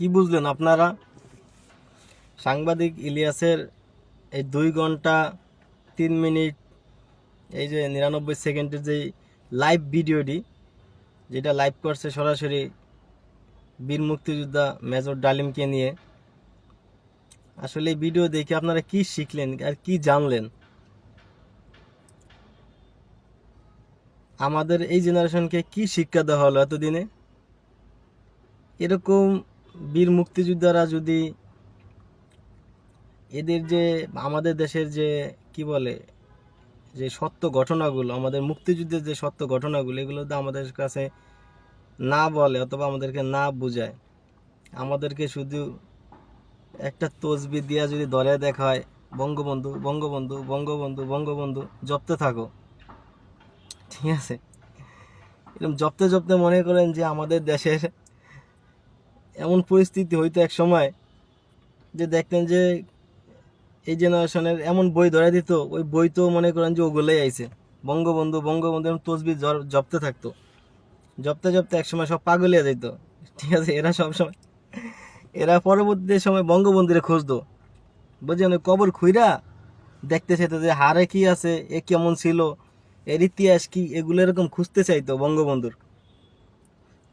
কি বুঝলেন আপনারা? সাংবাদিক ইলিয়াসের এই দুই ঘণ্টা, তিন মিনিট, এই যে নিরানব্বই সেকেন্ডের যে লাইভ ভিডিওটি যেটা লাইভ করছে সরাসরি বীর মুক্তিযোদ্ধা মেজর ডালিমকে নিয়ে। আসলে এই ভিডিও দেখে আপনারা কি শিখলেন আর কি জানলেন? আমাদের এই জেনারেশনকে কি শিক্ষা দেওয়া হলো এতদিনে? এরকম বীর মুক্তিযোদ্ধারা যদি এদের যে, আমাদের দেশের যে, কি বলে, যে সত্য ঘটনাগুলো, আমাদের মুক্তিযুদ্ধের যে সত্য ঘটনাগুলো, এগুলো যদি আমাদের কাছে না বলে অথবা আমাদেরকে না বুঝায়, আমাদেরকে শুধু একটা তসবি দিয়া যদি দলে দেখায়, বঙ্গবন্ধু বঙ্গবন্ধু বঙ্গবন্ধু বঙ্গবন্ধু জপতে থাকো। ঠিক আছে? এরকম জপতে জপতে মনে করেন যে আমাদের দেশের এমন পরিস্থিতি হইতো এক সময় যে দেখতেন যে এই জেনারেশনের এমন বই ধরে দিত, ওই বই তো মনে করেন যে ওগুলোই আইছে। বঙ্গবন্ধু বঙ্গবন্ধু এরকম তসবি জপতে থাকতো। জপতে জপতে এক সময় সব পাগলিয়া যেত ঠিক আছে, এরা সব সময়, এরা পরবর্তী সময় বঙ্গবন্ধুরে খুঁজতো। বুঝছেন? ওই কবর খুইরা দেখতে চাইতো যে, হারে কি আছে, এ কেমন ছিল, এর ইতিহাস কি, এগুলো এরকম খুঁজতে চাইতো বঙ্গবন্ধুর।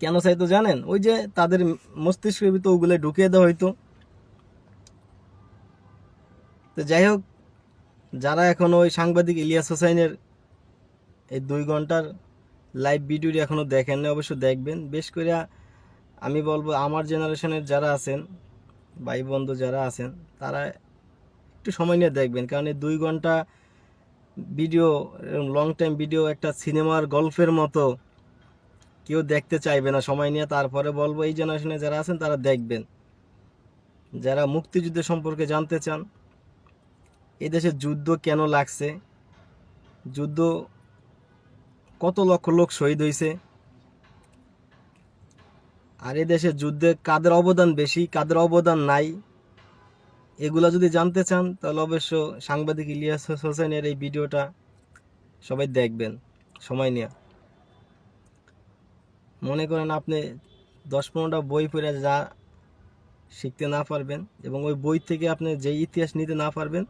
কেন চাইতো জানেন? ওই যে তাদের মস্তিষ্কের ভিতর ওগুলো ঢুকিয়ে দেওয়া হইতো। তো যাই হোক, যারা এখন ওই সাংবাদিক ইলিয়াস হোসাইনের এই দুই ঘণ্টার লাইভ ভিডিওটি এখনও দেখেন না অবশ্য দেখবেন। বেশ করে আমি বলব, আমার জেনারেশনের যারা আছেন, ভাই বন্ধু যারা আছেন, তারা একটু সময় নিয়ে দেখবেন। কারণ এই দুই ঘণ্টা ভিডিও লং টাইম ভিডিও, একটা সিনেমার গল্পের মতো কেউ দেখতে চাইবে না। সময় নিয়ে তারপরে বলব, এই জেনারেশনে যারা আছেন তারা দেখবেন। যারা মুক্তিযুদ্ধ সম্পর্কে জানতে চান, এই দেশে যুদ্ধ কেন লাগছে? যুদ্ধ কত লক্ষ লোক শহীদ হয়েছে? আর এই দেশে যুদ্ধে কাদের অবদান বেশি, কাদের অবদান নাই? এগুলা যদি জানতে চান, তাহলে অবশ্য সাংবাদিক ইলিয়াস হোসেনের এই ভিডিওটা সবাই দেখবেন, সময় নিয়ে। মনে করেন আপনি দশ পনেরোটা বই পড়ে যা শিখতে না পারবেন এবং ওই বই থেকে আপনি যে ইতিহাস নিতে না পারবেন,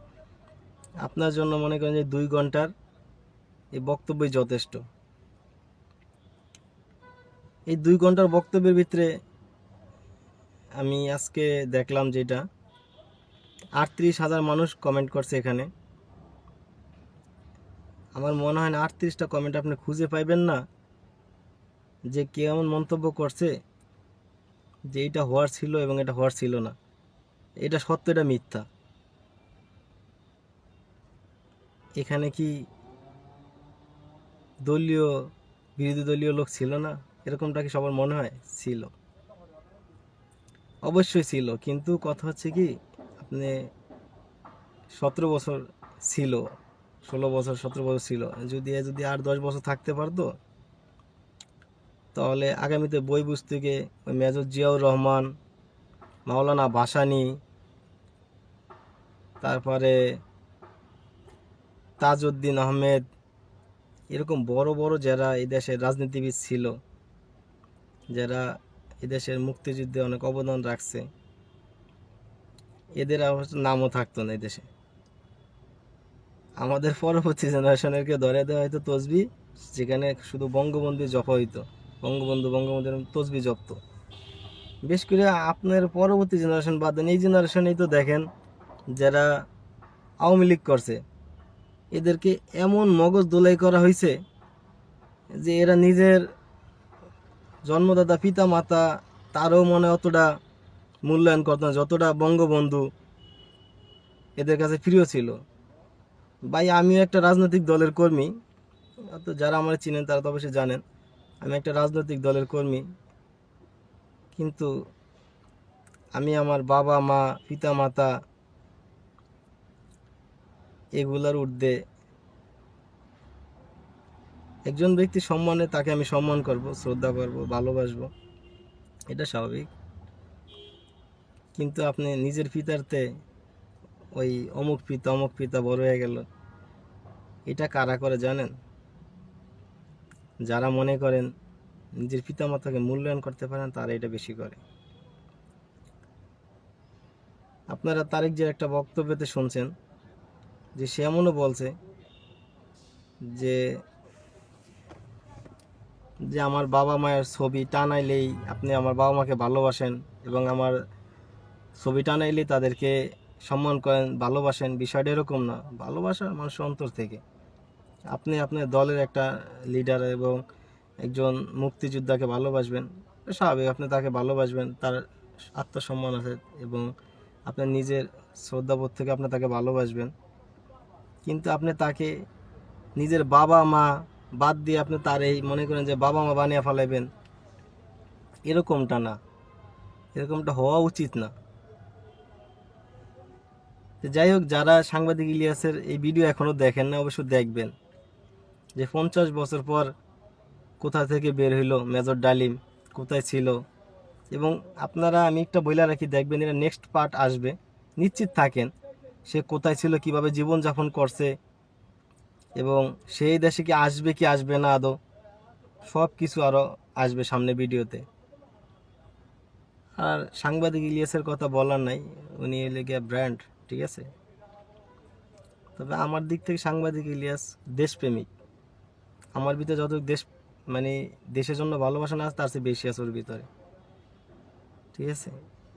আপনার জন্য মনে করেন যে দুই ঘণ্টার এই বক্তব্যই যথেষ্ট। এই দুই ঘণ্টার বক্তব্যের ভিতরে আমি আজকে দেখলাম যেটা, আটত্রিশ হাজার মানুষ কমেন্ট করছে এখানে। আমার মনে হয় না আটত্রিশটা কমেন্ট আপনি খুঁজে পাইবেন না। যে কে এমন মন্তব্য করছে যে এটা হওয়ার ছিল এবং এটা হওয়ার ছিল না। এটা সত্য, এটা মিথ্যা। এখানে কি দলীয়, বিরোধী দলীয় লোক ছিল না? এরকমটা কি সবার মনে হয়? ছিল। অবশ্যই ছিল, কিন্তু কথা হচ্ছে কি, আপনি সতেরো বছর ছিল, ষোলো বছর, সতেরো বছর ছিল। যদি যদি আর দশ বছর থাকতে পারতো তাহলে আগামীতে বই পুস্তকে ওই মেজর জিয়াউর রহমান, মাওলানা ভাসানী, তারপরে তাজউদ্দিন আহমেদ, এরকম বড় বড় যারা দেশের রাজনীতিবিদ ছিল, যারা এদেশের মুক্তিযুদ্ধে অনেক অবদান রাখছে, এদের নামও থাকতো না দেশে। আমাদের পরবর্তী জেনারেশনের কে ধরে দেওয়া হয়তো তসবি, যেখানে শুধু বঙ্গবন্ধু জপা হইতো। বঙ্গবন্ধু, বঙ্গবন্ধুর তসবি জপতো বেশ করে আপনার পরবর্তী জেনারেশন বাদ দেন, এই জেনারেশনেই তো দেখেন যারা আওয়ামী লীগ করছে, এদেরকে এমন মগজ দোলাই করা হয়েছে যে এরা নিজের জন্মদাতা পিতা মাতা তারও মনে অতটা মূল্যায়ন করতো না, যতটা বঙ্গবন্ধু এদের কাছে প্রিয় ছিল। ভাই, আমিও একটা রাজনৈতিক দলের কর্মী, তো যারা আমার চিনেন তারা তো অবশ্যই জানেন। আমি একটা রাজনৈতিক দলের কর্মী, কিন্তু আমি আমার বাবা, মা পিতা মাতা এগুলার ঊর্ধ্বে একজন ব্যক্তি সম্মানে তাকে আমি সম্মান করব, শ্রদ্ধা করব, ভালোবাসবো, এটা স্বাভাবিক। কিন্তু আপনি নিজের পিতারতে ওই অমুক পিতা অমুক পিতা বড় হয়ে গেল, এটা কারা করে জানেন? যারা মনে করেন নিজের পিতামাতাকে মূল্যায়ন করতে পারেন তারা এটা বেশি করে। আপনারা তারেক যে একটা বক্তব্যতে শুনছেন, যে সে এমনও বলছে যে যে আমার বাবা মায়ের ছবি টানাইলেই আপনি আমার বাবা মাকে ভালোবাসেন এবং আমার ছবি টানাইলেই তাদেরকে সম্মান করেন, ভালোবাসেন। বিষয়টা এরকম না। ভালোবাসার মানুষের অন্তর থেকে। আপনি আপনার দলের একটা লিডার এবং একজন মুক্তিযোদ্ধাকে ভালোবাসবেন স্বাভাবিক। আপনি তাকে ভালোবাসবেন, তার আত্মসম্মান আছে এবং আপনার নিজের শ্রদ্ধাবোধ থেকে আপনি তাকে ভালোবাসবেন। কিন্তু আপনি তাকে নিজের বাবা মা বাদ দিয়ে আপনি তার এই মনে করেন যে বাবা মা বানিয়ে ফেলাইবেন, এরকমটা না। এরকমটা হওয়া উচিত না। যাই হোক, যারা সাংবাদিক ইলিয়াসের এই ভিডিও এখনও দেখেন না অবশ্য দেখবেন। যে পঞ্চাশ বছর পর কোথা থেকে বের হইল মেজর ডালিম, কোথায় ছিল? এবং আপনারা, আমি একটা বইলা রাখি, দেখবেন এরা নেক্সট পার্ট আসবে। নিশ্চিত থাকেন সে কোথায় ছিল, কীভাবে জীবনযাপন করছে, এবং সেই দেশে কি আসবে কি আসবে না আদৌ? সব কিছু আরও আসবে সামনে ভিডিওতে। আর সাংবাদিক ইলিয়াসের কথা বলার নাই, উনি এলে গিয়া ব্র্যান্ড, ঠিক আছে? তবে আমার দিক থেকে সাংবাদিক ইলিয়াস দেশপ্রেমিক। আমার ভিতরে যত দেশ মানে দেশের জন্য ভালোবাসা না আছে, তার চেয়ে বেশি আছে ওর ভিতরে। ঠিক আছে?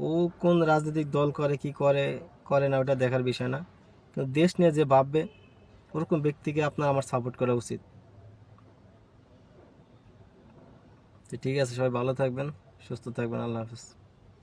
ও কোন রাজনৈতিক দল করে, কি করে করে না, ওটা দেখার বিষয় না। কিন্তু দেশ নিয়ে যে ভাববে, ওরকম ব্যক্তিকে আপনার আমার সাপোর্ট করা উচিত। তো ঠিক আছে, সবাই ভালো থাকবেন, সুস্থ থাকবেন, আল্লাহ হাফিজ।